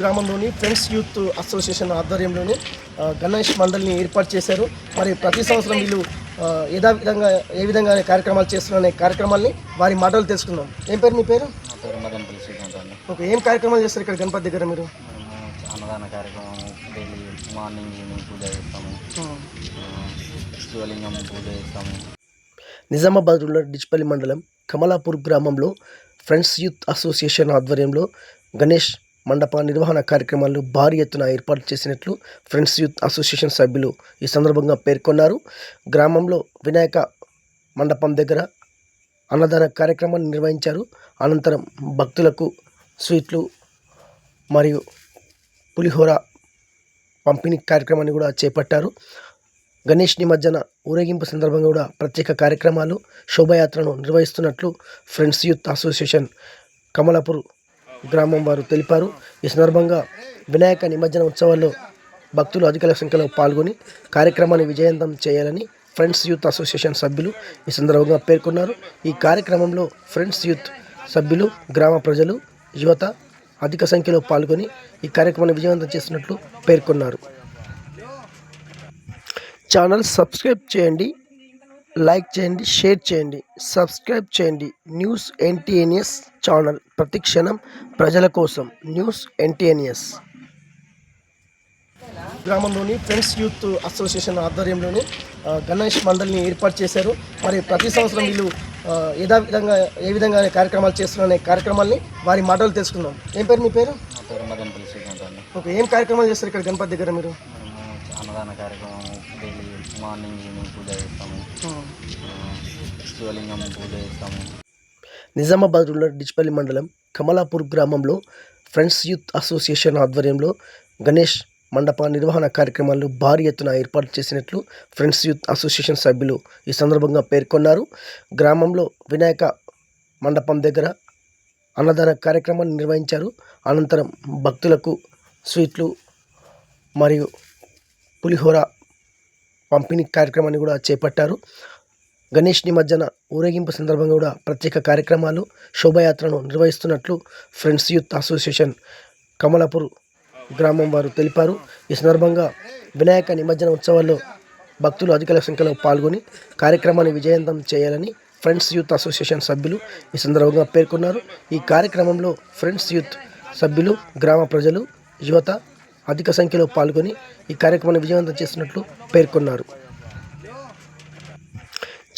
గ్రామంలోని friends youth association ఆధ్వర్యంలోని గణేష్ మండలిని ఏర్పాటు చేశారు. మరి ప్రతి సంవత్సరం వీళ్ళు యథా విధంగా ఏ విధంగా కార్యక్రమాలు చేస్తున్నారనే కార్యక్రమాల్ని వారి మాటలు తెలుసుకుందాం. ఏం పేరు మీ పేరు? ఓకే ఏం కార్యక్రమాలు చేస్తారు ఇక్కడ గణపతి దగ్గర మీరు? అన్నదాన కార్యక్రమం డైలీ మార్నింగ్ ఈవినింగ్ పూజ చేస్తాము. శివలింగం పూజ చేస్తాము. నిజామాబాద్ రూరల్ డిచ్పల్లి మండలం కమలాపూర్ గ్రామంలో ఫ్రెండ్స్ యూత్ అసోసియేషన్ ఆధ్వర్యంలో గణేష్ మండప నిర్వహణ కార్యక్రమాలు భారీ ఎత్తున ఏర్పాటు చేసినట్లు ఫ్రెండ్స్ యూత్ అసోసియేషన్ సభ్యులు ఈ సందర్భంగా పేర్కొన్నారు. గ్రామంలో వినాయక మండపం దగ్గర అన్నదాన కార్యక్రమాన్ని నిర్వహించారు. అనంతరం భక్తులకు స్వీట్లు మరియు పులిహోర పంపిణీ కార్యక్రమాన్ని కూడా చేపట్టారు. గణేష్ నిమజ్జన ఊరేగింపు సందర్భంగా కూడా ప్రత్యేక కార్యక్రమాలు శోభయాత్రను నిర్వహిస్తున్నట్లు ఫ్రెండ్స్ యూత్ అసోసియేషన్ కమలాపూర్ గ్రామం వారు తెలిపారు. ఈ సందర్భంగా వినాయక నిమజ్జన ఉత్సవాల్లో భక్తులు అధిక సంఖ్యలో పాల్గొని కార్యక్రమాన్ని విజయవంతం చేయాలని ఫ్రెండ్స్ యూత్ అసోసియేషన్ సభ్యులు ఈ సందర్భంగా పేర్కొన్నారు. ఈ కార్యక్రమంలో ఫ్రెండ్స్ యూత్ సభ్యులు గ్రామ ప్రజలు యువత అధిక సంఖ్యలో పాల్గొని ఈ కార్యక్రమాన్ని విజయవంతం చేసినట్లు పేర్కొన్నారు. ఛానల్ సబ్స్క్రైబ్ చేయండి. లైక్ చేయండి షేర్ చేయండి సబ్స్క్రైబ్ చేయండి న్యూస్ ఎన్టీఎన్ఎస్ ఛానల్ ప్రతిక్షణం ప్రజల కోసం. News NTNS. గ్రామంలోని ఫ్రెండ్స్ యూత్ అసోసియేషన్ ఆధ్వర్యంలోని గణేష్ మండలిని ఏర్పాటు చేశారు. మరి ప్రతి సంవత్సరం వీళ్ళు యథా విధంగా ఏ విధంగా కార్యక్రమాలు చేస్తున్నారనే కార్యక్రమాల్ని వారి మాటలు తెలుసుకుందాం. ఏం పేరు మీ పేరు? ఓకే ఏం కార్యక్రమాలు చేస్తారు ఇక్కడ గణపతి దగ్గర మీరు? అన్నదాన కార్యక్రమం మార్నింగ్ ఈవినింగ్ పూజ చేస్తాము. శివలింగం పూజ చేస్తాము. నిజామాబాద్ రూరల్ డిచ్పల్లి మండలం కమలాపూర్ గ్రామంలో ఫ్రెండ్స్ యూత్ అసోసియేషన్ ఆధ్వర్యంలో గణేష్ మండప నిర్వహణ కార్యక్రమాలు భారీ ఎత్తున ఏర్పాటు చేసినట్లు ఫ్రెండ్స్ యూత్ అసోసియేషన్ సభ్యులు ఈ సందర్భంగా పేర్కొన్నారు. గ్రామంలో వినాయక మండపం దగ్గర అన్నదాన కార్యక్రమాన్ని నిర్వహించారు. అనంతరం భక్తులకు స్వీట్లు మరియు పులిహోర పంపిణీ కార్యక్రమాన్ని కూడా చేపట్టారు. గణేష్ నిమజ్జన ఊరేగింపు సందర్భంగా కూడా ప్రత్యేక కార్యక్రమాలు శోభయాత్రను నిర్వహిస్తున్నట్లు ఫ్రెండ్స్ యూత్ అసోసియేషన్ కమలాపూర్ గ్రామం వారు తెలిపారు. ఈ సందర్భంగా వినాయక నిమజ్జన ఉత్సవాల్లో భక్తులు అధిక సంఖ్యలో పాల్గొని కార్యక్రమాన్ని విజయవంతం చేయాలని ఫ్రెండ్స్ యూత్ అసోసియేషన్ సభ్యులు ఈ సందర్భంగా పేర్కొన్నారు. ఈ కార్యక్రమంలో ఫ్రెండ్స్ యూత్ సభ్యులు గ్రామ ప్రజలు యువత అధిక సంఖ్యలో పాల్గొని ఈ కార్యక్రమాన్ని విజయవంతం చేసినట్లు పేర్కొన్నారు.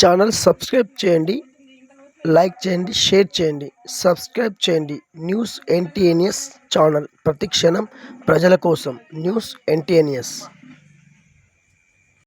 ఛానల్ సబ్స్క్రైబ్ చేయండి లైక్ చేయండి షేర్ చేయండి. సబ్స్క్రైబ్ చేయండి న్యూస్ ఎన్టీఎన్ఎస్ ఛానల్ ప్రతిక్షణం ప్రజల కోసం. News NTNS.